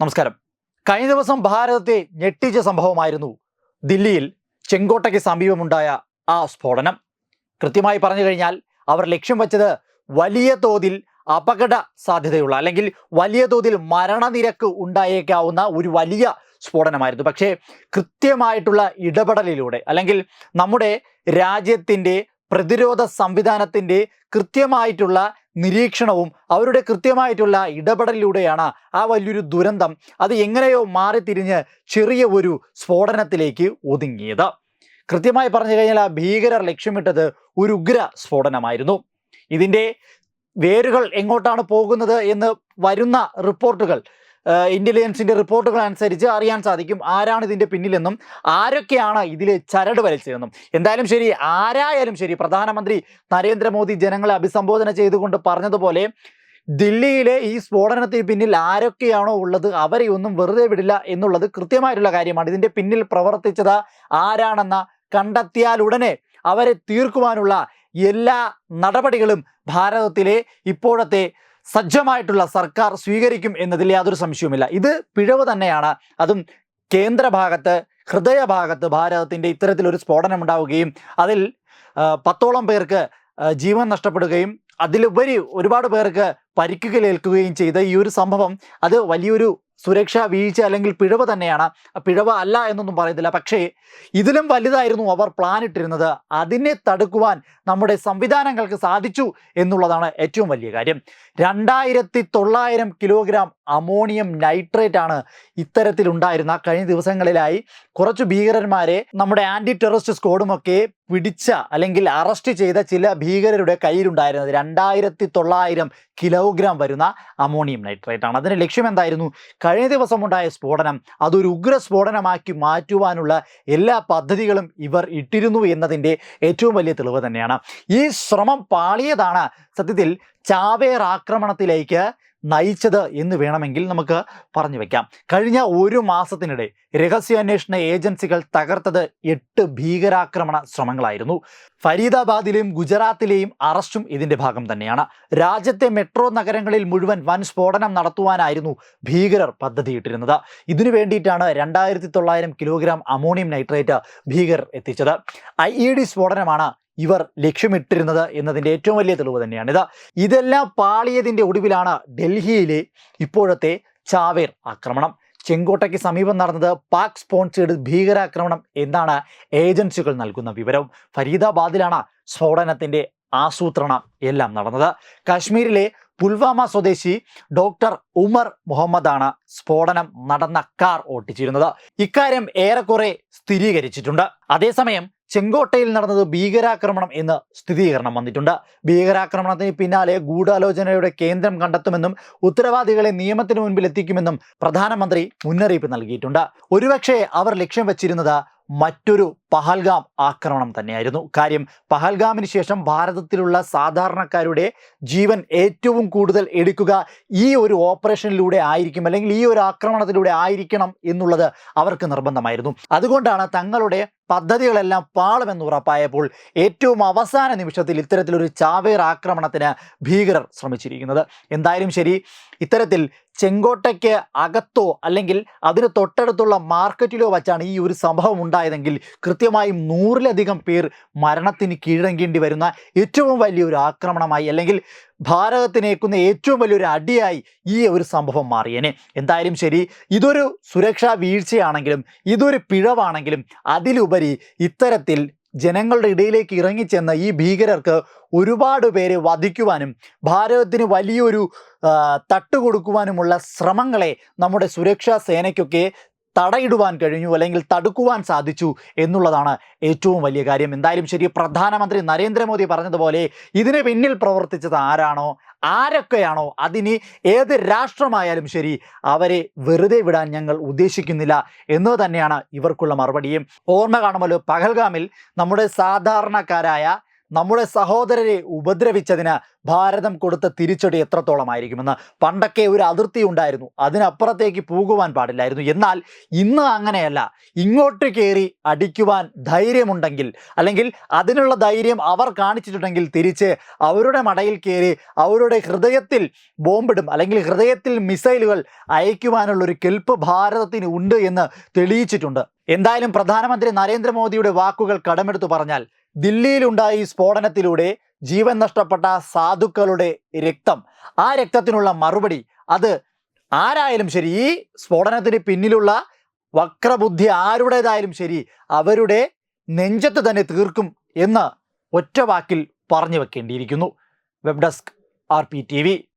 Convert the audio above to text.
നമസ്കാരം. കഴിഞ്ഞ ദിവസം ഭാരതത്തെ ഞെട്ടിച്ച സംഭവമായിരുന്നു ദില്ലിയിൽ ചെങ്കോട്ടയ്ക്ക് സമീപമുണ്ടായ ആ സ്ഫോടനം. കൃത്യമായി പറഞ്ഞു കഴിഞ്ഞാൽ അവർ ലക്ഷ്യം വച്ചത് വലിയ തോതിൽ അപകട സാധ്യതയുള്ള അല്ലെങ്കിൽ വലിയ തോതിൽ മരണനിരക്ക് ഉണ്ടായേക്കാവുന്ന ഒരു വലിയ സ്ഫോടനമായിരുന്നു. പക്ഷേ കൃത്യമായിട്ടുള്ള ഇടപെടലിലൂടെ അല്ലെങ്കിൽ നമ്മുടെ രാജ്യത്തിന്റെ പ്രതിരോധ സംവിധാനത്തിന്റെ കൃത്യമായിട്ടുള്ള നിരീക്ഷണവും അവരുടെ കൃത്യമായിട്ടുള്ള ഇടപെടലിലൂടെയാണ് ആ വലിയൊരു ദുരന്തം അത് എങ്ങനെയോ മാറിത്തിരിഞ്ഞ് ചെറിയ ഒരു സ്ഫോടനത്തിലേക്ക് ഒതുങ്ങിയത്. കൃത്യമായി പറഞ്ഞു കഴിഞ്ഞാൽ ആ ഭീകരർ ലക്ഷ്യമിട്ടത് ഒരു ഉഗ്ര സ്ഫോടനമായിരുന്നു. ഇതിന്റെ വേരുകൾ എങ്ങോട്ടാണ് പോകുന്നത് എന്ന് വരുന്ന റിപ്പോർട്ടുകൾ ഇന്റലിജൻസിന്റെ റിപ്പോർട്ടുകൾ അനുസരിച്ച് അറിയാൻ സാധിക്കും ആരാണ് ഇതിന്റെ പിന്നിലെന്നും ആരൊക്കെയാണ് ഇതിൽ ചരട് വലിച്ചതെന്നും. എന്തായാലും ശരി ആരായാലും ശരി പ്രധാനമന്ത്രി നരേന്ദ്രമോദി ജനങ്ങളെ അഭിസംബോധന ചെയ്തുകൊണ്ട് പറഞ്ഞതുപോലെ ദില്ലിയിലെ ഈ സ്ഫോടനത്തിന് പിന്നിൽ ആരൊക്കെയാണോ ഉള്ളത് അവരെ ഒന്നും വെറുതെ വിടില്ല എന്നുള്ളത് കൃത്യമായിട്ടുള്ള കാര്യമാണ്. ഇതിന്റെ പിന്നിൽ പ്രവർത്തിച്ചത് ആരാണെന്ന കണ്ടെത്തിയാൽ ഉടനെ അവരെ തീർക്കുവാനുള്ള എല്ലാ നടപടികളും ഭാരതത്തിലെ ഇപ്പോഴത്തെ സജ്ജമായിട്ടുള്ള സർക്കാർ സ്വീകരിക്കും എന്നതിൽ യാതൊരു സംശയവുമില്ല. ഇത് പിഴവ് തന്നെയാണ്. അതും കേന്ദ്രഭാഗത്ത് ഹൃദയഭാഗത്ത് ഭാരതത്തിന്റെ ഇത്തരത്തിലൊരു സ്ഫോടനം ഉണ്ടാവുകയും അതിൽ പത്തോളം പേർക്ക് ജീവൻ നഷ്ടപ്പെടുകയും അതിലുപരി ഒരുപാട് പേർക്ക് പരിക്കുകളേൽക്കുകയും ചെയ്ത ഈ ഒരു സംഭവം അത് വലിയൊരു സുരക്ഷാ വീഴ്ച അല്ലെങ്കിൽ പിഴവ് തന്നെയാണ്. പിഴവ് അല്ല എന്നൊന്നും പറയത്തില്ല. പക്ഷേ ഇതിലും വലുതായിരുന്നു അവർ പ്ലാൻ ഇട്ടിരുന്നത്. അതിനെ തടുക്കുവാൻ നമ്മുടെ സംവിധാനങ്ങൾക്ക് സാധിച്ചു എന്നുള്ളതാണ് ഏറ്റവും വലിയ കാര്യം. രണ്ടായിരത്തി തൊള്ളായിരം കിലോഗ്രാം അമോണിയം നൈട്രേറ്റ് ആണ് ഇത്തരത്തിലുണ്ടായിരുന്ന. കഴിഞ്ഞ ദിവസങ്ങളിലായി കുറച്ച് ഭീകരന്മാരെ നമ്മുടെ ആന്റി ടെററിസ്റ്റ് സ്ക്വാഡുമൊക്കെ പിടിച്ച അല്ലെങ്കിൽ അറസ്റ്റ് ചെയ്ത ചില ഭീകരരുടെ കയ്യിലുണ്ടായിരുന്നത്. രണ്ടായിരത്തി തൊള്ളായിരം കിലോഗ്രാം വരുന്ന അമോണിയം നൈട്രേറ്റ് ആണ്. അതിന്റെ ലക്ഷ്യം എന്തായിരുന്നു? കഴിഞ്ഞ ദിവസം ഉണ്ടായ സ്ഫോടനം. അതൊരു ഉഗ്ര സ്ഫോടനമാക്കി മാറ്റുവാനുള്ള എല്ലാ പദ്ധതികളും ഇവർ ഇട്ടിരുന്നു എന്നതിന്റെ ഏറ്റവും വലിയ തെളിവ് തന്നെയാണ്. ഈ ശ്രമം പാളിയതാണ്. സത്യത്തിൽ ചാവേർ ആക്രമണത്തിലേക്ക് നയിച്ചത് എന്ന് വേണമെങ്കിൽ നമുക്ക് പറഞ്ഞു വെക്കാം. കഴിഞ്ഞ ഒരു മാസത്തിനിടെ രഹസ്യാന്വേഷണ ഏജൻസികൾ തകർത്തത് എട്ട് ഭീകരാക്രമണ ശ്രമങ്ങളായിരുന്നു. ഫരീദാബാദിലെയും ഗുജറാത്തിലെയും അറസ്റ്റും ഇതിന്റെ ഭാഗം തന്നെയാണ്. രാജ്യത്തെ മെട്രോ നഗരങ്ങളിൽ മുഴുവൻ വൻ സ്ഫോടനം നടത്തുവാനായിരുന്നു ഭീകരർ പദ്ധതിയിട്ടിരുന്നത്. ഇതിനു വേണ്ടിയിട്ടാണ് രണ്ടായിരത്തി തൊള്ളായിരം കിലോഗ്രാം അമോണിയം നൈട്രേറ്റ് ഭീകരർ എത്തിച്ചത്. ഐ ഇ ഡി സ്ഫോടനമാണ് ഇവർ ലക്ഷ്യമിട്ടിരുന്നത് എന്നതിന്റെ ഏറ്റവും വലിയ തെളിവ് തന്നെയാണ്. ഇതാ ഇതെല്ലാം പാളിയതിന്റെ ഒടുവിലാണ് ഡൽഹിയിലെ ഇപ്പോഴത്തെ ചാവേർ ആക്രമണം. ചെങ്കോട്ടയ്ക്ക് സമീപം നടന്നത് പാക് സ്പോൺസേഡ് ഭീകരാക്രമണം എന്നാണ് ഏജൻസികൾ നൽകുന്ന വിവരം. ഫരീദാബാദിലാണ് സ്ഫോടനത്തിന്റെ ആസൂത്രണം എല്ലാം നടന്നത്. കാശ്മീരിലെ പുൽവാമ സ്വദേശി ഡോക്ടർ ഉമർ മുഹമ്മദാണ് സ്ഫോടനം നടന്ന കാർ ഓട്ടിച്ചിരുന്നത്. ഇക്കാര്യം ഏറെക്കുറെ സ്ഥിരീകരിച്ചിട്ടുണ്ട്. അതേസമയം ചെങ്കോട്ടയിൽ നടന്നത് ഭീകരാക്രമണം എന്ന് സ്ഥിരീകരണം വന്നിട്ടുണ്ട്. ഭീകരാക്രമണത്തിന് പിന്നാലെ ഗൂഢാലോചനയുടെ കേന്ദ്രം കണ്ടെത്തുമെന്നും ഉത്തരവാദികളെ നിയമത്തിന് മുൻപിൽ എത്തിക്കുമെന്നും പ്രധാനമന്ത്രി മുന്നറിയിപ്പ് നൽകിയിട്ടുണ്ട്. ഒരുപക്ഷെ അവർ ലക്ഷ്യം വച്ചിരുന്നത് മറ്റൊരു പഹൽഗാം ആക്രമണം തന്നെയായിരുന്നു. കാര്യം പഹൽഗാമിന് ശേഷം ഭാരതത്തിലുള്ള സാധാരണക്കാരുടെ ജീവൻ ഏറ്റവും കൂടുതൽ എടുക്കുക ഈ ഒരു ഓപ്പറേഷനിലൂടെ ആയിരിക്കും അല്ലെങ്കിൽ ഈ ഒരു ആക്രമണത്തിലൂടെ ആയിരിക്കണം എന്നുള്ളത് അവർക്ക് നിർബന്ധമായിരുന്നു. അതുകൊണ്ടാണ് തങ്ങളുടെ പദ്ധതികളെല്ലാം പാളുമെന്ന് ഉറപ്പായപ്പോൾ ഏറ്റവും അവസാന നിമിഷത്തിൽ ഇത്തരത്തിലൊരു ചാവേർ ആക്രമണത്തിന് ഭീകരർ ശ്രമിച്ചിരിക്കുന്നത്. എന്തായാലും ശരി ഇത്തരത്തിൽ ചെങ്കോട്ടയ്ക്ക് അകത്തോ അല്ലെങ്കിൽ അതിന് തൊട്ടടുത്തുള്ള മാർക്കറ്റിലോ വച്ചാണ് ഈ ഒരു സംഭവം ഉണ്ടായതെങ്കിൽ കൃത്യമായും നൂറിലധികം പേർ മരണത്തിന് കീഴടങ്ങേണ്ടി വരുന്ന ഏറ്റവും വലിയൊരു ആക്രമണമായി അല്ലെങ്കിൽ ഭാരതത്തിനേക്കുന്ന ഏറ്റവും വലിയൊരു അടിയായി ഈ ഒരു സംഭവം മാറിയേനെ. എന്തായാലും ശരി ഇതൊരു സുരക്ഷാ വീഴ്ചയാണെങ്കിലും ഇതൊരു പിഴവാണെങ്കിലും അതിലുപരി ഇത്തരത്തിൽ ജനങ്ങളുടെ ഇടയിലേക്ക് ഇറങ്ങിച്ചെന്ന ഈ ഭീകരർക്ക് ഒരുപാട് പേരെ വധിക്കുവാനും ഭാരതത്തിന് വലിയൊരു തട്ടുകൊടുക്കുവാനുമുള്ള ശ്രമങ്ങളെ നമ്മുടെ സുരക്ഷാ സേനയ്ക്കൊക്കെ തടയിടുവാൻ കഴിഞ്ഞു അല്ലെങ്കിൽ തടുക്കുവാൻ സാധിച്ചു എന്നുള്ളതാണ് ഏറ്റവും വലിയ കാര്യം. എന്തായാലും ശരി പ്രധാനമന്ത്രി നരേന്ദ്രമോദി പറഞ്ഞതുപോലെ ഇതിന് പിന്നിൽ പ്രവർത്തിച്ചത് ആരാണോ ആരൊക്കെയാണോ അതിന് ഏത് രാഷ്ട്രമായാലും ശരി അവരെ വെറുതെ വിടാൻ ഞങ്ങൾ ഉദ്ദേശിക്കുന്നില്ല എന്ന് തന്നെയാണ് ഇവർക്കുള്ള മറുപടിയും. ഓർമ്മ കാണുമല്ലോ പഹൽഗാമിൽ നമ്മുടെ സാധാരണക്കാരായ നമ്മുടെ സഹോദരരെ ഉപദ്രവിച്ചതിന് ഭാരതം കൊടുത്ത തിരിച്ചടി എത്രത്തോളമായിരിക്കുമെന്ന്. പണ്ടൊക്കെ ഒരു അതിർത്തി ഉണ്ടായിരുന്നു. അതിനപ്പുറത്തേക്ക് പോകുവാൻ പാടില്ലായിരുന്നു. എന്നാൽ ഇന്ന് അങ്ങനെയല്ല. ഇങ്ങോട്ട് കയറി അടിക്കുവാൻ ധൈര്യമുണ്ടെങ്കിൽ അല്ലെങ്കിൽ അതിനുള്ള ധൈര്യം അവർ കാണിച്ചിട്ടുണ്ടെങ്കിൽ തിരിച്ച് അവരുടെ മടയിൽ കയറി അവരുടെ ഹൃദയത്തിൽ ബോംബിടും അല്ലെങ്കിൽ ഹൃദയത്തിൽ മിസൈലുകൾ അയക്കുവാനുള്ള ഒരു കെൽപ്പ് ഭാരതത്തിന് ഉണ്ട് എന്ന് തെളിയിച്ചിട്ടുണ്ട്. എന്തായാലും പ്രധാനമന്ത്രി നരേന്ദ്രമോദിയുടെ വാക്കുകൾ കടമെടുത്തു പറഞ്ഞാൽ ദില്ലിയിലുണ്ടായ ഈ സ്ഫോടനത്തിലൂടെ ജീവൻ നഷ്ടപ്പെട്ട സാധുക്കളുടെ രക്തം. ആ രക്തത്തിനുള്ള മറുപടി അത് ആരായാലും ശരി ഈ സ്ഫോടനത്തിന് പിന്നിലുള്ള വക്രബുദ്ധി ആരുടേതായാലും ശരി അവരുടെ നെഞ്ചത്ത് തന്നെ തീർക്കും എന്ന് ഒറ്റ വാക്കിൽ പറഞ്ഞു വെക്കേണ്ടിയിരിക്കുന്നു. Web desk R P T V.